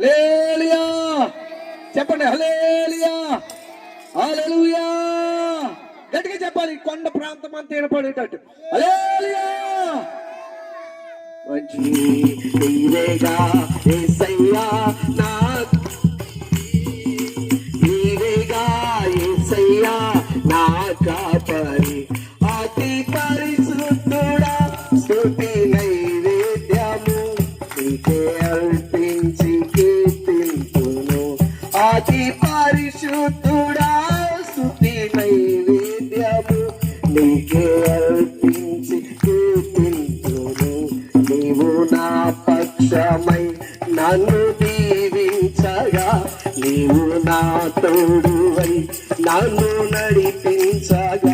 హల్లెలూయా. చెప్పండి హలేలియా హల్లెలూయా. గట్టిగా చెప్పాలి కొండ ప్రాంతం అంతా వినపడేటట్టు. హల్లెలూయా. మంచి నీవేగా యేసయ్యా నా నీవేగా యేసయ్యా నా కాపరి. అతి పరిశుద్ధుడా స్తుతి నైవేద్యము. నీకే నా పక్షమై నన్ను దీవించగా నీవు నా తోడువై నన్ను నడిపించగా.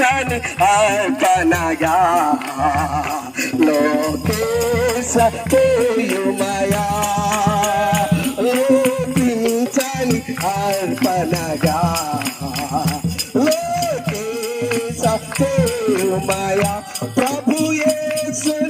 चन बनाया लोकेश के माया। लोकिंचन अर्पणया लोकेश के माया। प्रभु ये सुन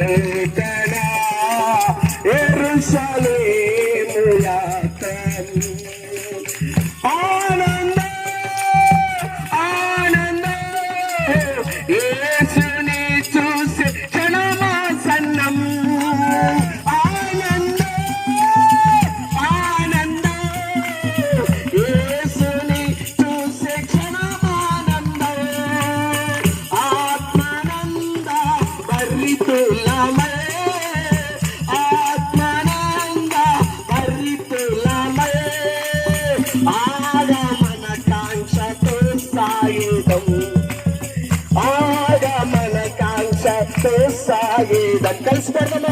నూతన యెరూషలేము ಆಗಿ ದಕ್ಕರಿಸಿದವರನ್ನ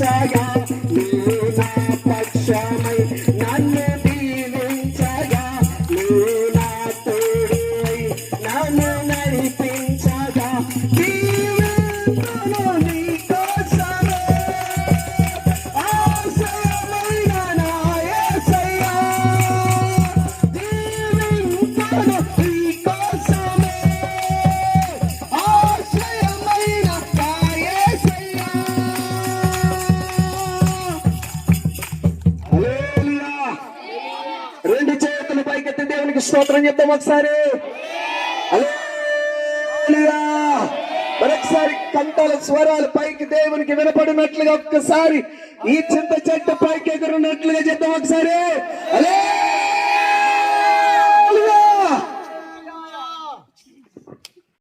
దీవించగా నీవు నా పక్షమై నన్ను దీవించగా నీవు నా తోడై నన్ను నడిపించగా స్తోత్రం చెప్తాం ఒకసారి. మరొకసారి కంఠాల స్వరాలు పైకి దేవునికి వినపడినట్లుగా ఒక్కసారి ఈ చింత చెట్టు పైకి ఎగురున్నట్లుగా చెప్తాం ఒకసారి. అలే